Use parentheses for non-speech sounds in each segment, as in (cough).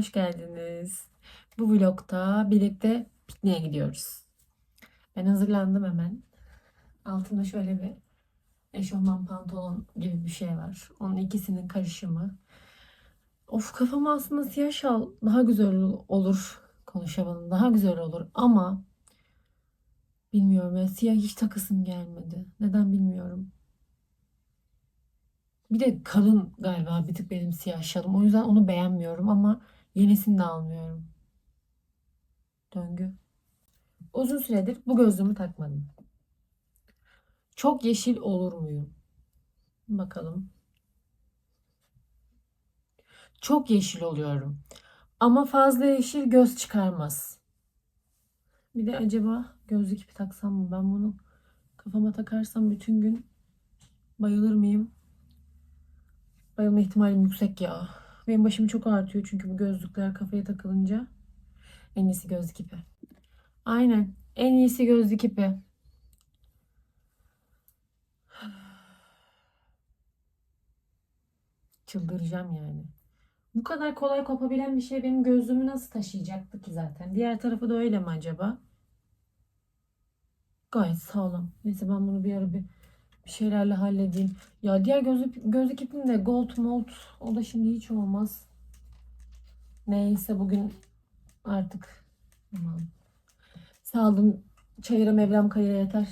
Hoş geldiniz. Bu vlogta birlikte pikniğe gidiyoruz. Ben hazırlandım hemen. Altımda şöyle bir eşofman pantolon gibi bir şey var. Onun ikisinin karışımı. Of kafama aslında siyah şal daha güzel olur. Konuşamadım. Daha güzel olur ama bilmiyorum ya siyah hiç takısım gelmedi. Neden bilmiyorum. Bir de kalın galiba bir tık benim siyah şalım. O yüzden onu beğenmiyorum ama yenisini de almıyorum. Döngü. Uzun süredir bu gözlüğümü takmadım. Çok yeşil olur muyum? Bakalım. Çok yeşil oluyorum. Ama fazla yeşil göz çıkarmaz. Bir de acaba gözlük ipi taksam mı? Ben bunu kafama takarsam bütün gün bayılır mıyım? Bayılma ihtimalim yüksek ya. Benim başımı çok ağrıtıyor çünkü bu gözlükler kafaya takılınca. En iyisi gözlük ipi. Aynen. En iyisi gözlük ipi. Çıldıracağım yani. Bu kadar kolay kopabilen bir şey benim gözlüğümü nasıl taşıyacaktı ki zaten? Diğer tarafı da öyle mi acaba? Gayet sağlam. Neyse ben bunu bir ara bir, bir şeylerle halledeyim. Ya diğer gözlük, gözlük ipim de gold mold. O da şimdi hiç olmaz. Neyse bugün artık aman. Saldım çayıra Mevlam kayıra yeter.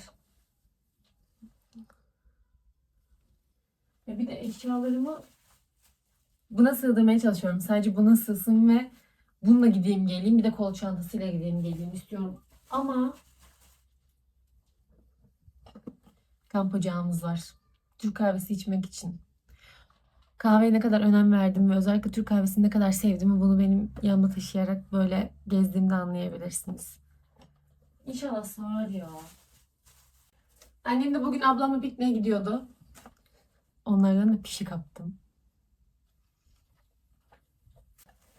Ya bir de eşyalarımı buna sığdırmaya çalışıyorum. Sadece buna sığsın ve bununla gideyim geleyim. Bir de kol çantasıyla gideyim geleyim istiyorum. Ama kamp ocağımız var. Türk kahvesi içmek için. Kahveye ne kadar önem verdim ve özellikle Türk kahvesini ne kadar sevdiğimi bunu benim yanıma taşıyarak böyle gezdiğimde anlayabilirsiniz. İnşallah sığar ya. Annem de bugün ablamla pikniğe gidiyordu. Onlardan da pişi kaptım.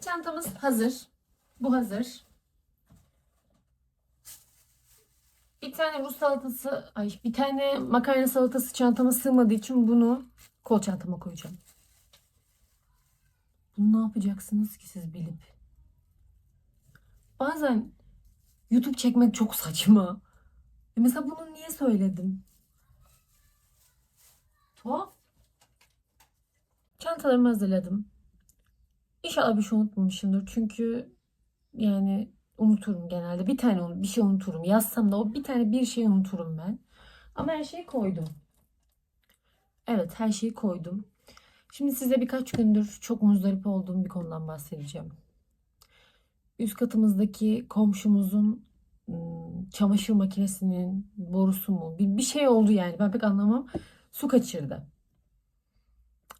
Çantamız hazır. Bu hazır. Bir tane Rus salatası, ay bir tane makarna salatası çantama sığmadığı için bunu kol çantama koyacağım. Bunu ne yapacaksınız ki siz bilip? Bazen YouTube çekmek çok saçma. E mesela bunu niye söyledim? Tuhaf. Çantalarımı hazırladım. İnşallah bir şey unutmamışımdır. Çünkü yani unuturum genelde. Bir tane bir şey unuturum. Yazsam da o bir tane bir şey unuturum ben. Ama her şeyi koydum. Evet her şeyi koydum. Şimdi size birkaç gündür çok muzdarip olduğum bir konudan bahsedeceğim. Üst katımızdaki komşumuzun ım, çamaşır makinesinin borusu mu bir, bir şey oldu yani ben pek anlamam. Su kaçırdı.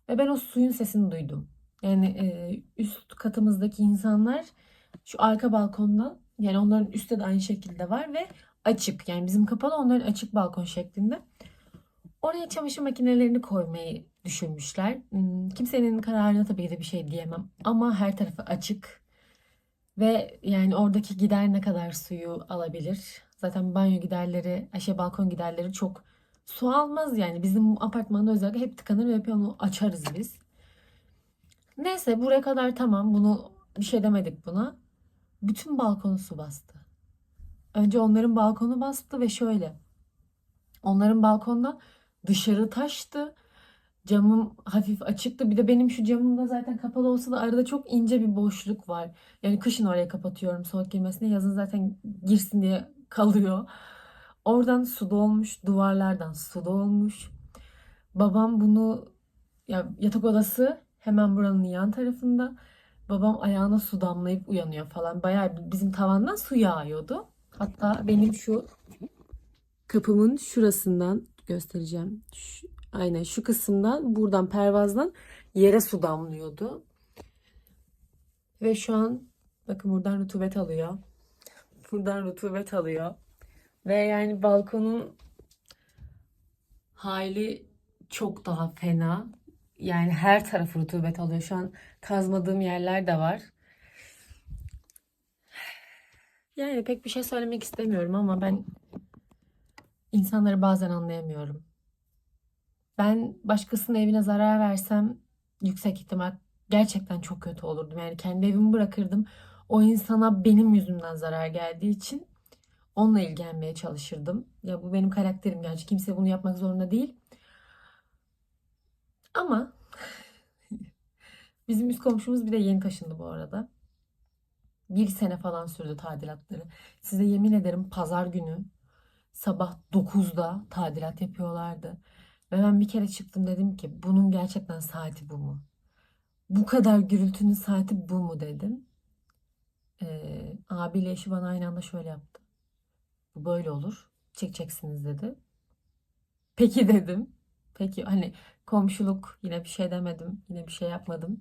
Ve ben o suyun sesini duydum. Yani e, üst katımızdaki insanlar şu arka balkondan yani onların üstte de aynı şekilde var ve açık. Yani bizim kapalı onların açık balkon şeklinde. Oraya çamaşır makinelerini koymayı düşünmüşler. Hmm, Kimsenin kararına tabii de bir şey diyemem. Ama her tarafı açık. Ve yani oradaki gider ne kadar suyu alabilir? Zaten banyo giderleri, şey balkon giderleri çok su almaz yani. Bizim apartmanda özellikle hep tıkanır ve hep onu açarız biz. Neyse buraya kadar tamam. Bunu bir şey demedik buna. Bütün balkonu su bastı. Önce onların balkonu bastı ve şöyle. Onların balkonda dışarı taştı. Camım hafif açıktı. Bir de benim şu camım da zaten kapalı olsa da arada çok ince bir boşluk var. Yani kışın oraya kapatıyorum soğuk girmesine. Yazın zaten girsin diye (laughs) kalıyor. Oradan su dolmuş. Duvarlardan su dolmuş. Babam bunu ya yatak odası hemen buranın yan tarafında. Babam ayağına su damlayıp uyanıyor falan. Bayağı bizim tavandan su yağıyordu. Hatta benim şu kapımın şurasından göstereceğim. Şu, aynen şu kısımdan buradan pervazdan yere su damlıyordu. Ve şu an bakın buradan rutubet alıyor. Buradan rutubet alıyor. Ve yani balkonun hali çok daha fena. Yani her tarafı rutubet alıyor. Şu an kazmadığım yerler de var. Yani pek bir şey söylemek istemiyorum ama ben insanları bazen anlayamıyorum. Ben başkasının evine zarar versem yüksek ihtimal gerçekten çok kötü olurdum. Yani kendi evimi bırakırdım. O insana benim yüzümden zarar geldiği için onunla ilgilenmeye çalışırdım. Ya bu benim karakterim gerçi. Kimse bunu yapmak zorunda değil. Ama (laughs) bizim üst komşumuz bir de yeni taşındı bu arada. Bir sene falan sürdü tadilatları. Size yemin ederim pazar günü sabah 9'da tadilat yapıyorlardı. Ve ben bir kere çıktım dedim ki bunun gerçekten saati bu mu? Bu kadar gürültünün saati bu mu dedim. Ee, abiyle eşi bana aynı anda şöyle yaptı. Bu böyle olur. Çekeceksiniz dedi. Peki (laughs) dedim. Peki hani komşuluk yine bir şey demedim. Yine bir şey yapmadım.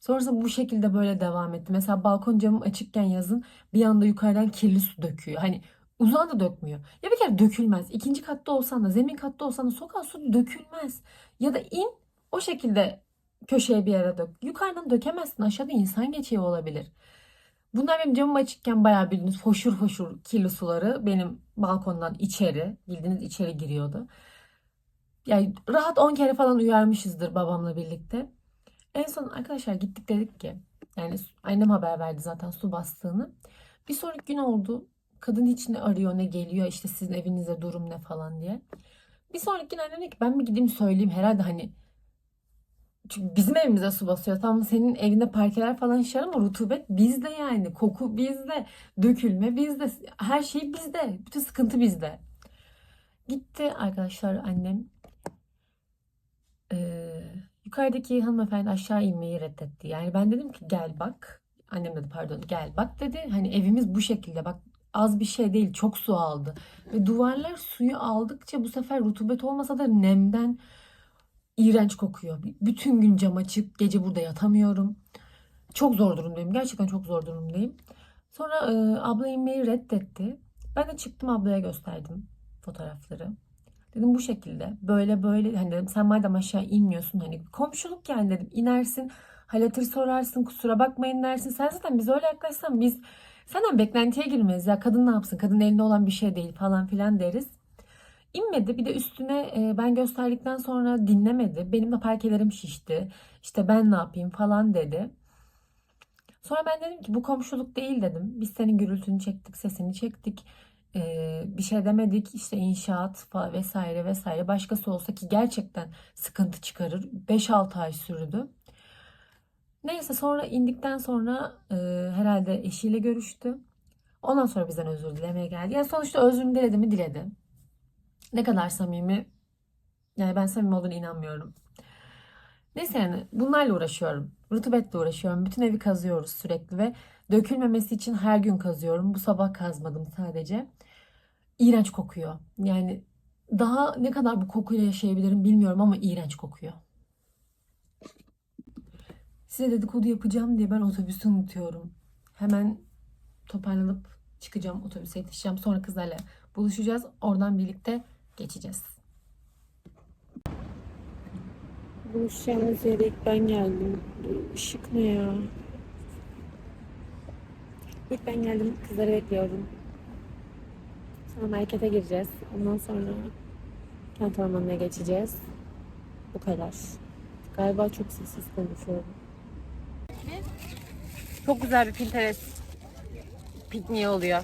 Sonrasında bu şekilde böyle devam etti. Mesela balkon camım açıkken yazın bir anda yukarıdan kirli su döküyor. Hani uzağa da dökmüyor. Ya bir kere dökülmez. İkinci katta olsan da zemin katta olsan da sokağa su dökülmez. Ya da in o şekilde köşeye bir yere dök. Yukarıdan dökemezsin. Aşağıda insan geçiyor olabilir. Bunlar benim camım açıkken bayağı bildiğiniz hoşur hoşur kirli suları benim balkondan içeri bildiğiniz içeri giriyordu. Yani rahat 10 kere falan uyarmışızdır babamla birlikte. En son arkadaşlar gittik dedik ki yani annem haber verdi zaten su bastığını. Bir sonraki gün oldu. Kadın hiç ne arıyor ne geliyor işte sizin evinizde durum ne falan diye. Bir sonraki gün annem dedi ki ben mi gideyim söyleyeyim herhalde hani çünkü bizim evimize su basıyor. Tamam senin evinde parkeler falan şişer ama rutubet bizde yani. Koku bizde. Dökülme bizde. Her şey bizde. Bütün sıkıntı bizde. Gitti arkadaşlar annem. Ee, yukarıdaki hanımefendi aşağı inmeyi reddetti. Yani ben dedim ki gel bak. Annem dedi pardon gel bak dedi. Hani evimiz bu şekilde bak az bir şey değil çok su aldı. Ve duvarlar suyu aldıkça bu sefer rutubet olmasa da nemden iğrenç kokuyor. Bütün gün cam açık, gece burada yatamıyorum. Çok zor durumdayım. Gerçekten çok zor durumdayım. Sonra e, abla inmeyi reddetti. Ben de çıktım ablaya gösterdim fotoğrafları. Dedim bu şekilde böyle böyle hani dedim sen madem aşağı inmiyorsun hani komşuluk yani dedim inersin hal hatır sorarsın kusura bakmayın dersin. Sen zaten biz öyle yaklaşsan biz senden beklentiye girmeyiz ya kadın ne yapsın kadın elinde olan bir şey değil falan filan deriz. İnmedi. Bir de üstüne e, ben gösterdikten sonra dinlemedi. Benim de parkelerim şişti. İşte ben ne yapayım falan dedi. Sonra ben dedim ki bu komşuluk değil dedim. Biz senin gürültünü çektik, sesini çektik. E, bir şey demedik. İşte inşaat falan vesaire vesaire. Başkası olsa ki gerçekten sıkıntı çıkarır. 5-6 ay sürdü. Neyse sonra indikten sonra e, herhalde eşiyle görüştü. Ondan sonra bizden özür dilemeye geldi. Yani sonuçta özrünü diledi mi diledi. Ne kadar samimi. Yani ben samimi olduğunu inanmıyorum. Neyse yani bunlarla uğraşıyorum. Rutubetle uğraşıyorum. Bütün evi kazıyoruz sürekli ve dökülmemesi için her gün kazıyorum. Bu sabah kazmadım sadece. İğrenç kokuyor. Yani daha ne kadar bu kokuyla yaşayabilirim bilmiyorum ama iğrenç kokuyor. Size dedikodu yapacağım diye ben otobüsü unutuyorum. Hemen toparlanıp çıkacağım otobüse yetişeceğim. Sonra kızlarla buluşacağız. Oradan birlikte geçeceğiz. Buluşacağımız yere ilk ben geldim. Bu ışık ne ya? İlk ben geldim. Kızları bekliyorum. Sonra markete gireceğiz. Ondan sonra kent ormanına geçeceğiz. Bu kadar. Galiba çok sessiz konuşuyorum. Çok güzel bir Pinterest pikniği oluyor.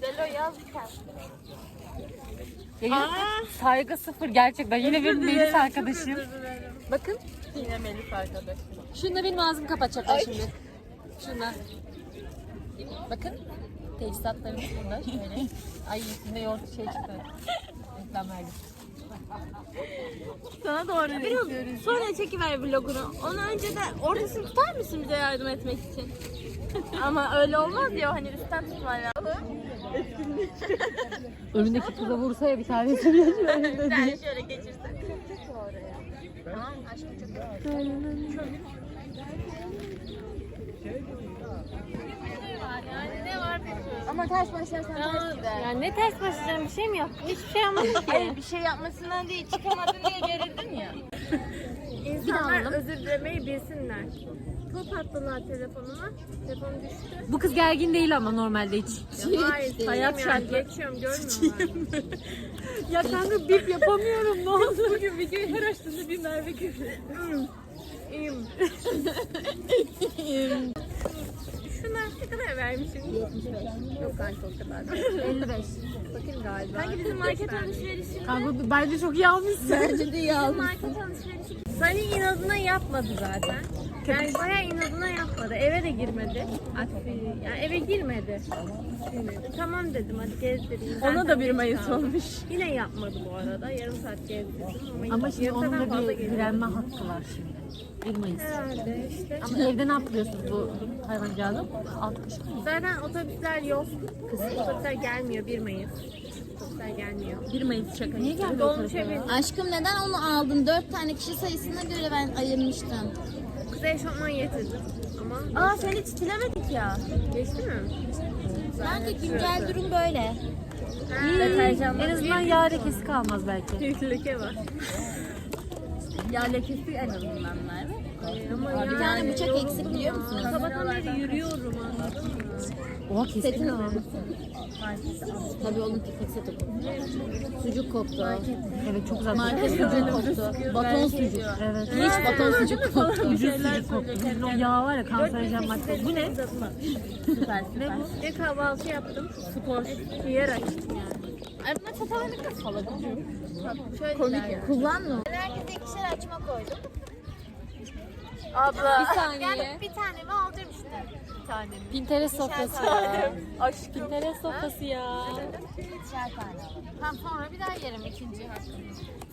Güzel o yaz Ya saygı sıfır gerçekten. Yine benim Melis arkadaşım. Bakın. Yine Melih arkadaş. Şunda benim ağzımı kapatacaklar şimdi. Şunda. Bakın. Teçhizatlarımız burada şöyle. (laughs) Ay üstünde yoğurt şey çıktı. Reklam verdim. Sana doğru geçiyoruz. Sonra çekiver vlogunu. Onu önce de ortasını tutar mısın bize yardım etmek için? Ama öyle olmaz ya hani üstten tutman lazım. Önündeki kıza vursa ya bir tanesini (laughs) yazıyor. Sen şöyle geçirsen. Tamam aşkım çok Ama ters başlarsan ters gider. Ya ne ters başlayacağım bir şey mi yaptın? Hiçbir şey yapmadım ki. Hayır bir şey yapmasından değil çıkamadın diye gerildin ya. İnsanlar özür dilemeyi bilsinler. Top attılar telefonuma. Telefon düştü. Bu kız gergin değil ama normalde hiç. Hayır, hayat şartları. Geçiyorum, görmüyor musun? (laughs) Ya kanka bip yapamıyorum ne oldu? Bugün videoyu her açtığında bir Merve küfür. İyiyim. Şuna ne kadar vermişim? 75. Yok kanka o kadar. 55. Bakayım galiba. Kanka bizim market alışverişinde. Kanka bence çok iyi almışsın. Bence de iyi Market alışverişi. Sani inadına yapmadı zaten. Yani bayağı inadına yapmadı. Eve de girmedi. Aksi- Yani eve girmedi. Girmedi. Tamam dedim hadi gezdireyim. Ona da bir Mayıs olmuş. Yine yapmadı bu arada. Yarım saat gezdirdim. Ama, Ama şimdi yarım saatten onun da fazla bir gezdirdim. direnme hakkı var şimdi. 1 Mayıs. Herhalde işte. Ama evde ne yapıyorsunuz bu hayvancağızı? Alt. Zaten otobüsler yok. Otobüsler gelmiyor 1 Mayıs. Otobüsler gelmiyor. 1 Mayıs şaka. Niye gelmiyor Dolmuşa bin. Aşkım neden onu aldın? Dört tane kişi sayısına göre ben ayırmıştım. Kuzey eşofman getirdim. Ama Aa sen hiç silemedik ya. geçti mi? Bence güncel durum böyle. En azından yağ lekesi kalmaz belki. (laughs) leke var. Ya lekesi en azından Merve. Ama Bir tane bıçak eksik biliyor musunuz? Sabahtan beri yürüyorum anladın mı? Oha kesin ama. Tabii onun pipet seti bu. Sucuk koktu. Evet çok güzel. Market sucuk koktu. Baton sucuk. Evet. Hiç baton sucuk koktu. Ucuz sucuk koktu. Bizim o yağ var ya kanserojen madde. Bu ne? Süper Ne bu? Ne kahvaltı yaptım. Spor. Ciğer açtım yani. Ay ne kadar salak. Şöyle Komik ya. Kullanma. Herkese ikişer açma koydum. Abla. Bir saniye. bir tanemi alacağım işte. Bir tanemi. Pinterest sofrası ya. Aşkım. Pinterest sofrası ya. İkişer tane. Tam sonra bir daha yerim ikinci hakkımı.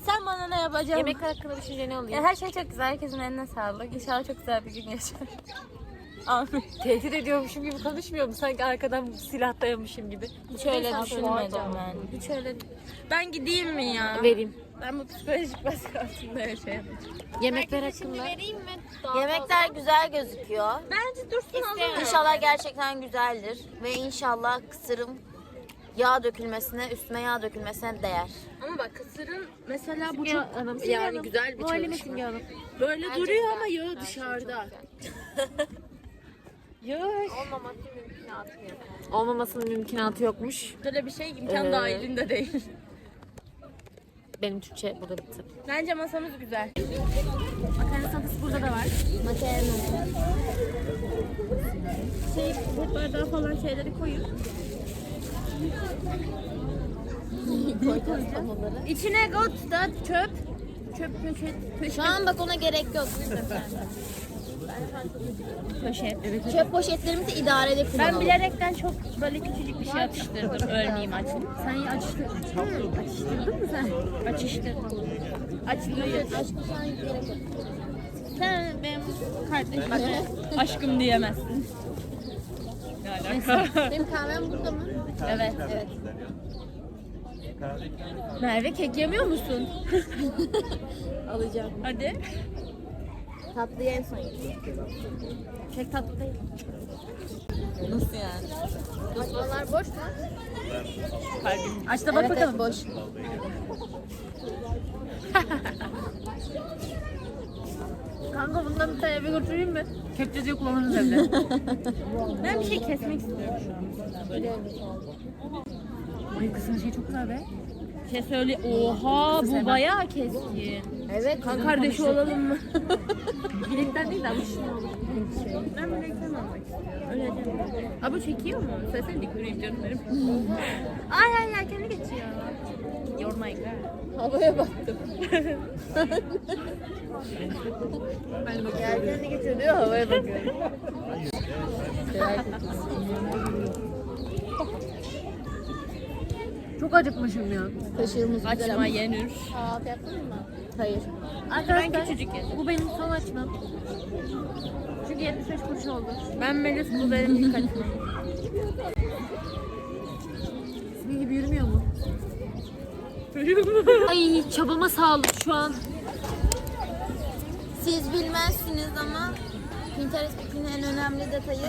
Sen bana ne yapacaksın? Yemek hakkında düşünce ne oluyor? Ya her şey çok güzel. Herkesin eline sağlık. İnşallah çok güzel bir gün yaşar. (laughs) Amin. Tehdit ediyormuşum gibi konuşmuyor mu? Sanki arkadan silah dayamışım gibi. Hiç öyle düşünmedim ben. Hiç öyle. Ben gideyim mi ya? Vereyim. Ben bu psikolojik baskı altında yaşayamam. Yemekler hakkında. vereyim mi? Yemekler güzel gözüküyor. Bence dursun alalım. İnşallah gerçekten güzeldir. Ve inşallah kısırım yağ dökülmesine, üstüme yağ dökülmesine değer. Ama bak kısırın mesela bu çok Hanım, yani güzel bir çalışma. Böyle duruyor ama yağı dışarıda. (laughs) Yağı Olmaması mümkünatı yok. Olmamasının mümkünatı yokmuş. böyle bir şey imkan Ee, dahilinde değil. Benim Türkçe burada bitti. Bence masamız güzel. Makarna salatası burada da var. Makarna. Şey, bu bardağı falan şeyleri koyup (laughs) İçine got da çöp. Çöp. Poşet. Şu an bak ona gerek yok. (laughs) poşet. Çöp poşetlerimizi idareli Ben kullanalım. bilerekten çok böyle küçücük bir şey atıştırdım. Ölmeyeyim açın. Sen açtırdın. Hı, açıştırdın mı sen? Açıştırdım. Açtırdın. Sen benim kardeşime aşkım diyemezsin. Ne alaka? Benim kahvem burada mı? evet. Evet. Merve kek yemiyor musun? (laughs) Alacağım. Hadi. Tatlıyı en son yiyeceğim. Kek tatlı değil. Nasıl yani? Baklalar boş mu? Aç da bak evet, bakalım. Evet, boş. (laughs) Kanka bundan bir tane eve götüreyim mi? Kepçe diye kullanırız evde. (laughs) Ben bir şey kesmek istiyorum şu an. Ay kızın şey çok güzel be. Şey söyle. Oha bu bayağı keskin. Evet. Kan kardeşi olalım mı? (laughs) Bilekten değil de avuçlu olur. ben bilekten almak istiyorum. Öyle deme. Aa bu çekiyor mu? Söylesene dik göreyim canım benim. (laughs) ay ay ay kendi geçiyor. My girl. Havaya baktım. Ben bakıyorum. Yelkenini getir diyor havaya bakıyorum. Çok acıkmışım ya. Kaşığımız Açma yenir. Kahvaltı yaptın mı? Hayır. Arkadaşlar Ben küçücük yedim. bu benim son açmam. Çünkü 75 kuruş oldu. Ben Melis bu benim ilk açmam. Sizin gibi yürümüyor mu? Ay çabama sağlık şu an. Siz bilmezsiniz ama Pinterest Pick'in en önemli detayı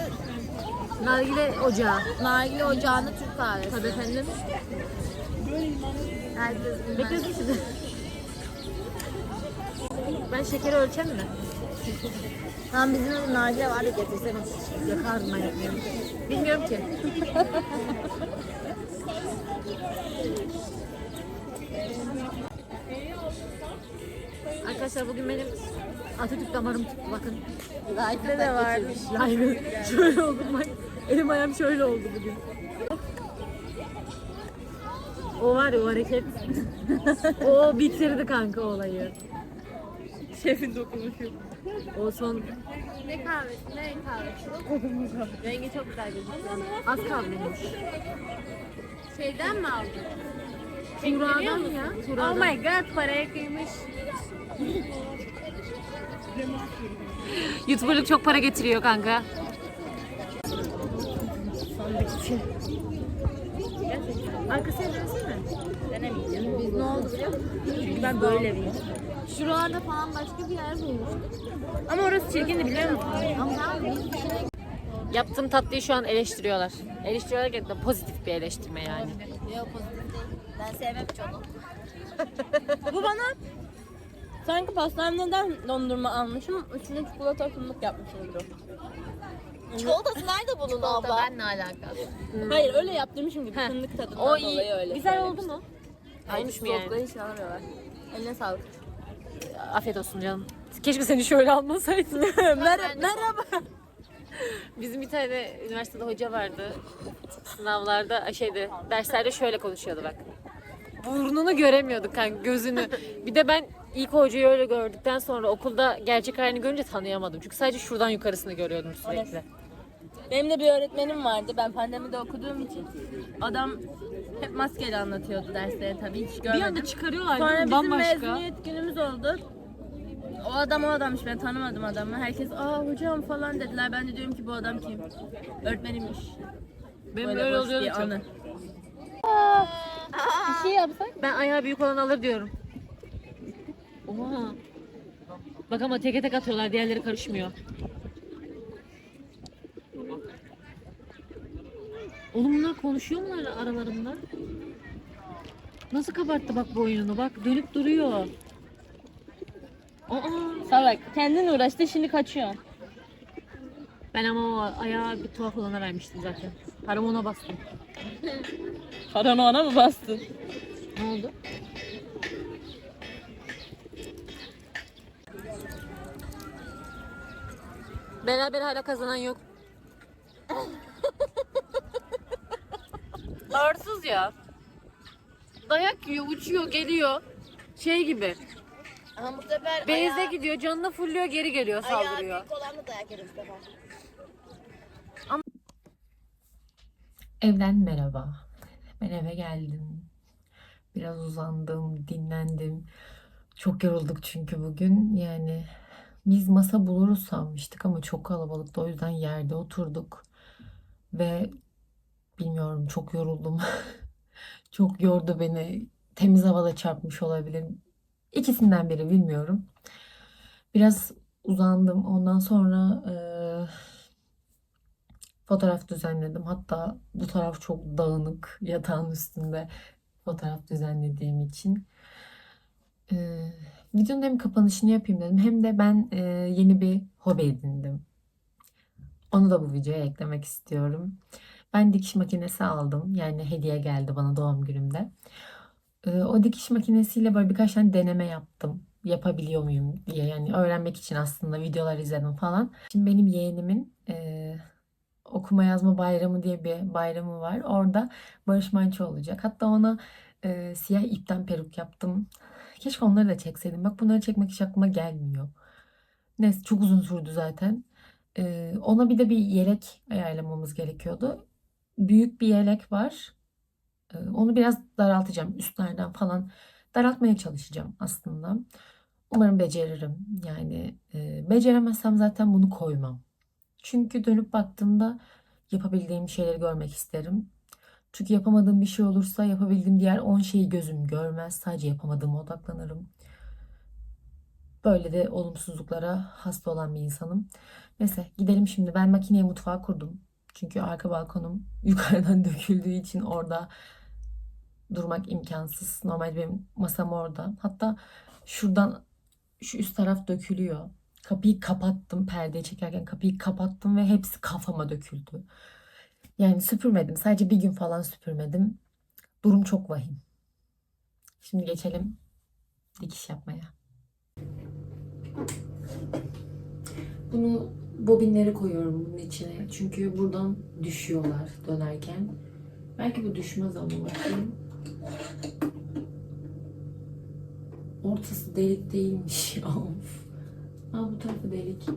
Nargile ocağı. nargile ocağında Türk kahvesi. Tabii efendim. Herkes bilmez. Bekliyorsun şimdi. Ben şekeri ölçem mi? Tam bizim evde nargile vardı getirsene. Yakardım ben ekmeğimi. Bilmiyorum ki. (laughs) Arkadaşlar bugün benim Atatürk damarım tuttu bakın. Like'de de vardı. Yani şöyle oldum bak. Elim ayağım şöyle oldu bugün. O var ya o hareket. (laughs) o bitirdi kanka olayı. Şefin dokunuşu. O son Ne kahvesi? Ne kahvesi? Rengi çok güzel gözüküyor. az kalmış. Şeyden mi aldın? Tuğra'dan musun? ya. Oh Tuğra'dan. my god paraya kıymış. YouTuber'lık çok para getiriyor kanka. Arkasına dönsene. Denemeyeceğim. Biz ne oldu biliyor musun? Çünkü ben böyle bir Şuralarda falan başka bir yer bulmuştum. Ama orası çirkindi biliyor musun? Ama ben bir kişine Yaptığım tatlıyı şu an eleştiriyorlar. Eleştiriyorlar ki de pozitif bir eleştirme yani. Yok pozitif değil. Ben sevmem onu. (laughs) Bu bana sanki pastaneden dondurma almışım. Üstüne çikolata fındık yapmışım gibi. Çikolatası nerede bunun abla? ne alakalı? Hayır öyle yaptırmışım gibi. Heh. Fındık tadından O dolayı iyi. öyle. Güzel oldu mu? Ay, Olmuş mu yani? soğukları hiç alamıyorlar. Eline sağlık. Afiyet olsun canım. Keşke seni şöyle almasaydın. (laughs) Merhaba. Merhaba. Bizim bir tane üniversitede hoca vardı. Sınavlarda, şeyde, derslerde şöyle konuşuyordu bak. Burnunu göremiyorduk kanka, gözünü. Bir de ben ilk hocayı öyle gördükten sonra okulda gerçek halini görünce tanıyamadım. Çünkü sadece şuradan yukarısını görüyordum sürekli. Benim de bir öğretmenim vardı. Ben pandemide okuduğum için. Adam hep maskeyle anlatıyordu derslere tabii hiç Bir görmedim. anda çıkarıyorlar Sonra değil mi? bizim bambaşka. mezuniyet günümüz oldu. O adam o adammış ben tanımadım adamı. Herkes aa hocam falan dediler. Ben de diyorum ki bu adam kim? Öğretmenimmiş. Benim Böyle öyle boş oluyordu bir çok. anı. Bir şey yapsak? Ben ayağı büyük olan alır diyorum. Oha. Bak ama teke tek atıyorlar, diğerleri karışmıyor. Oğlum bunlar konuşuyor mu aralarında? Nasıl kabarttı bak boynunu bak dönüp duruyor. Aa, Salak. Kendin uğraştı şimdi kaçıyor. ben ama o ayağı bir tuhaf olana vermiştim zaten. Paramı ona bastım. Paranı ona mı bastın? Ne oldu? Beraber hala kazanan yok. (laughs) Arsız ya. Dayak yiyor, uçuyor, geliyor. Şey gibi. Ama bu sefer Beyze ayağı, gidiyor, canını fulluyor, geri geliyor, ayağı saldırıyor. büyük olan da dayak yedi bu sefer. Evden merhaba. Ben eve geldim. Biraz uzandım, dinlendim. Çok yorulduk çünkü bugün. Yani biz masa buluruz sanmıştık ama çok kalabalıktı. O yüzden yerde oturduk. Ve bilmiyorum çok yoruldum. (laughs) Çok yordu beni. Temiz havada çarpmış olabilir. İkisinden biri bilmiyorum. Biraz uzandım. Ondan sonra eee, fotoğraf düzenledim. Hatta bu taraf çok dağınık yatağın üstünde fotoğraf düzenlediğim için. Ee, videonun hem kapanışını yapayım dedim hem de ben e, yeni bir hobi edindim. Onu da bu videoya eklemek istiyorum. Ben dikiş makinesi aldım. Yani hediye geldi bana doğum günümde. Ee, o dikiş makinesiyle böyle birkaç tane deneme yaptım. Yapabiliyor muyum diye yani öğrenmek için aslında videolar izledim falan. Şimdi benim yeğenimin e, okuma yazma bayramı diye bir bayramı var. Orada Barış Manço olacak. Hatta ona e, siyah ipten peruk yaptım. Keşke onları da çekseydim. Bak bunları çekmek hiç aklıma gelmiyor. Neyse çok uzun sürdü zaten. E, ona bir de bir yelek ayarlamamız gerekiyordu. Büyük bir yelek var. E, onu biraz daraltacağım. Üstlerden falan daraltmaya çalışacağım aslında. Umarım beceririm. Yani e, beceremezsem zaten bunu koymam. Çünkü dönüp baktığımda yapabildiğim şeyleri görmek isterim. Çünkü yapamadığım bir şey olursa yapabildiğim diğer 10 şeyi gözüm görmez. Sadece yapamadığıma odaklanırım. Böyle de olumsuzluklara hasta olan bir insanım. Neyse gidelim şimdi. Ben makineyi mutfağa kurdum. Çünkü arka balkonum (laughs) yukarıdan döküldüğü için orada durmak imkansız. Normal benim masam orada. Hatta şuradan şu üst taraf dökülüyor. Kapıyı kapattım perdeyi çekerken kapıyı kapattım ve hepsi kafama döküldü. Yani süpürmedim. Sadece bir gün falan süpürmedim. Durum çok vahim. Şimdi geçelim dikiş yapmaya. Bunu bobinleri koyuyorum bunun içine. Çünkü buradan düşüyorlar dönerken. Belki bu düşmez ama bakayım. Ortası delik değilmiş. (laughs) of. Aa bu tarafı delik.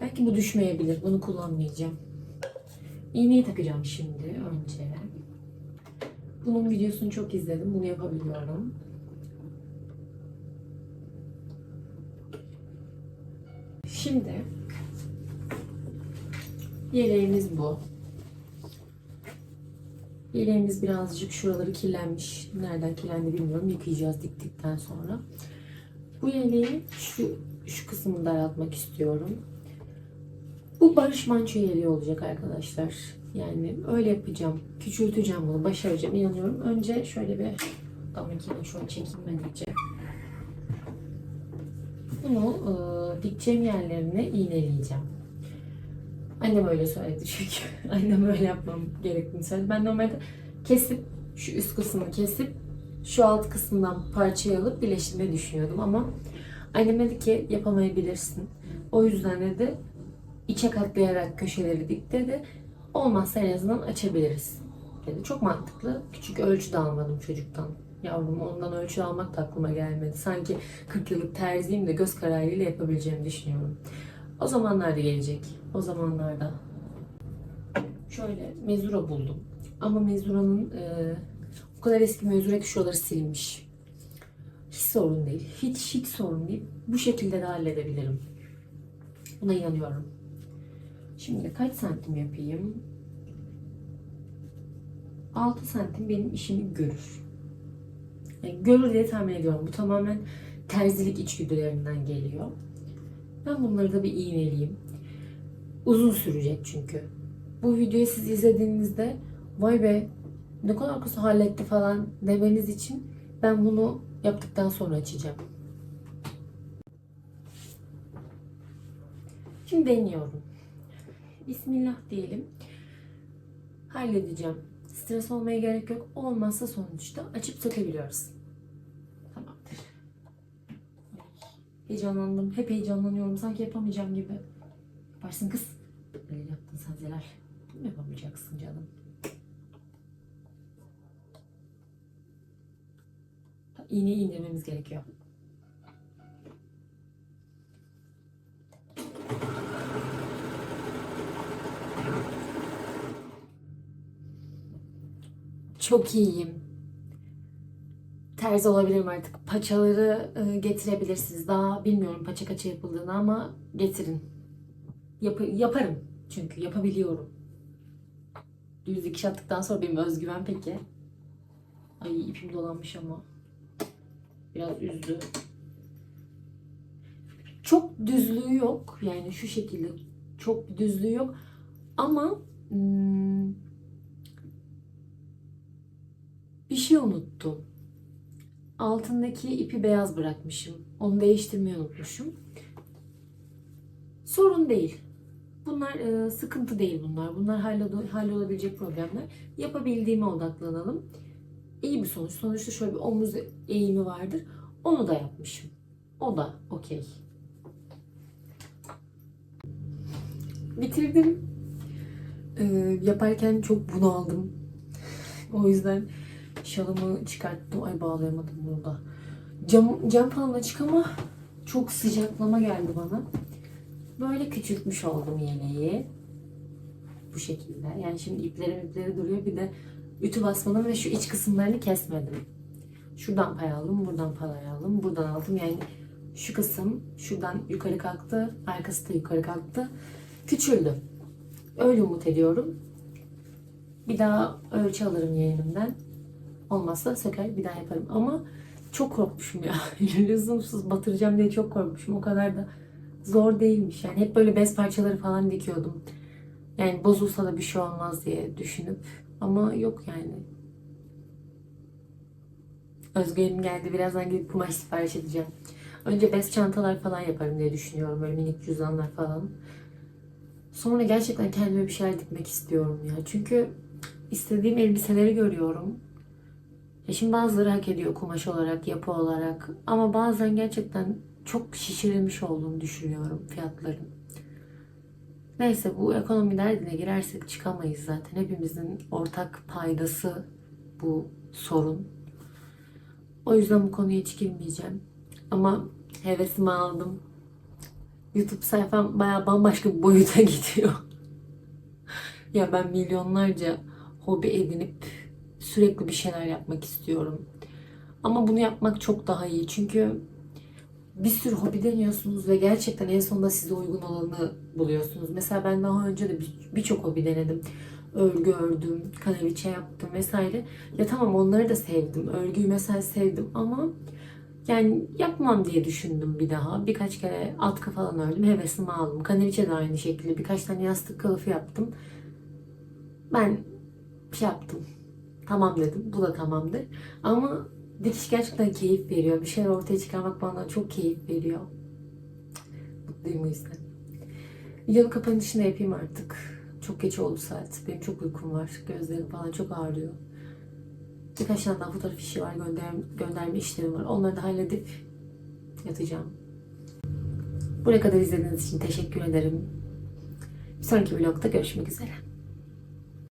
Belki bu düşmeyebilir. Bunu kullanmayacağım. İğneyi takacağım şimdi önce. Bunun videosunu çok izledim. Bunu yapabiliyorum. Şimdi yeleğimiz bu. Yeleğimiz birazcık şuraları kirlenmiş. Nereden kirlendi bilmiyorum. Yıkayacağız diktikten sonra. Bu yeleği şu, şu kısmını daraltmak istiyorum. Bu Barış Manço yeleği olacak arkadaşlar. Yani öyle yapacağım. Küçülteceğim bunu. Başaracağım. inanıyorum. Önce şöyle bir damakine şöyle çekeyim ben iyice. Bunu e, dikeceğim yerlerine iğneleyeceğim. Annem öyle söyledi çünkü. (laughs) Annem öyle yapmam gerektiğini söyledi. Ben normalde kesip şu üst kısmını kesip şu alt kısmından parçayı alıp birleştirmeyi düşünüyordum ama annem dedi ki yapamayabilirsin. O yüzden dedi içe katlayarak köşeleri dik dedi. Olmazsa en azından açabiliriz dedi. Çok mantıklı. Küçük ölçü de almadım çocuktan. Yavrum ondan ölçü almak da aklıma gelmedi. Sanki 40 yıllık terziyim de göz kararıyla yapabileceğimi düşünüyorum. O zamanlarda gelecek. O zamanlarda. Şöyle mezura buldum. Ama mezuranın e, o kadar eski mezura ki şuraları silinmiş. Hiç sorun değil. Hiç hiç sorun değil. Bu şekilde de halledebilirim. Buna inanıyorum. Şimdi kaç santim yapayım? 6 santim benim işimi görür. Yani görür diye tahmin ediyorum. Bu tamamen terzilik içgüdülerinden geliyor. Ben bunları da bir iğneleyeyim. Uzun sürecek çünkü. Bu videoyu siz izlediğinizde vay be ne kadar kısa halletti falan demeniz için ben bunu yaptıktan sonra açacağım. Şimdi deniyorum. Bismillah diyelim. Halledeceğim. Stres olmaya gerek yok. Olmazsa sonuçta açıp sökebiliyoruz. Tamamdır. Heyecanlandım. Hep heyecanlanıyorum. Sanki yapamayacağım gibi. Yaparsın kız. Öyle yaptın sen Zelal. Bunu yapamayacaksın canım. İğneyi indirmemiz gerekiyor. Çok iyiyim. Terzi olabilirim artık. Paçaları e, getirebilirsiniz. Daha bilmiyorum paça kaça yapıldığını ama getirin. Yap- yaparım. Çünkü yapabiliyorum. Düz dikiş attıktan sonra benim özgüven peki. Ay ipim dolanmış ama. Biraz üzdü. Çok düzlüğü yok. Yani şu şekilde çok düzlüğü yok. Ama hmm, bir şey unuttum. Altındaki ipi beyaz bırakmışım. Onu değiştirmeyi unutmuşum. Sorun değil. Bunlar e, sıkıntı değil bunlar. Bunlar hallol- hallolabilecek problemler. Yapabildiğime odaklanalım. İyi bir sonuç. Sonuçta şöyle bir omuz eğimi vardır. Onu da yapmışım. O da okey. Bitirdim. E, yaparken çok bunaldım. O yüzden şalımı çıkarttım. Ay bağlayamadım bunu da. Cam, cam falan açık ama çok sıcaklama geldi bana. Böyle küçültmüş oldum yeleği. Bu şekilde. Yani şimdi ipleri ipleri duruyor. Bir de ütü basmadım ve şu iç kısımlarını kesmedim. Şuradan pay aldım, buradan pay aldım, buradan aldım. Yani şu kısım şuradan yukarı kalktı, arkası da yukarı kalktı. Küçüldü. Öyle umut ediyorum. Bir daha ölçü alırım yeğenimden. Olmazsa söker bir daha yaparım. Ama çok korkmuşum ya. (laughs) Lüzumsuz batıracağım diye çok korkmuşum. O kadar da zor değilmiş. Yani hep böyle bez parçaları falan dikiyordum. Yani bozulsa da bir şey olmaz diye düşünüp. Ama yok yani. Özgür'üm geldi. Birazdan gidip kumaş sipariş edeceğim. Önce bez çantalar falan yaparım diye düşünüyorum. Böyle minik cüzdanlar falan. Sonra gerçekten kendime bir şeyler dikmek istiyorum ya. Çünkü istediğim elbiseleri görüyorum. Ya şimdi bazıları hak ediyor kumaş olarak, yapı olarak. Ama bazen gerçekten çok şişirilmiş olduğunu düşünüyorum fiyatların. Neyse bu ekonomi derdine girersek çıkamayız zaten. Hepimizin ortak paydası bu sorun. O yüzden bu konuya hiç girmeyeceğim. Ama hevesimi aldım. YouTube sayfam bayağı bambaşka bir boyuta (laughs) gidiyor. ya ben milyonlarca hobi edinip sürekli bir şeyler yapmak istiyorum. Ama bunu yapmak çok daha iyi. Çünkü bir sürü hobi deniyorsunuz ve gerçekten en sonunda size uygun olanı buluyorsunuz. Mesela ben daha önce de bir- birçok hobi denedim. Örgü ördüm, kanaviçe yaptım vesaire. Ya tamam onları da sevdim. Örgüyü mesela sevdim ama yani yapmam diye düşündüm bir daha. Birkaç kere atkı falan ördüm. Hevesimi aldım. Kanaviçe de aynı şekilde. Birkaç tane yastık kılıfı yaptım. Ben şey yaptım. Tamam dedim. Bu da tamamdır. Ama dikiş gerçekten keyif veriyor. Bir şeyler ortaya çıkarmak bana çok keyif veriyor. Mutluyum o yüzden. Videonun kapanışını yapayım artık. Çok geç oldu saat. Benim çok uykum var. Gözlerim falan çok ağrıyor. Birkaç tane daha fotoğraf işi var. Gönder, gönderme işlerim var. Onları da halledip yatacağım. Buraya kadar izlediğiniz için teşekkür ederim. Bir sonraki vlogda görüşmek üzere.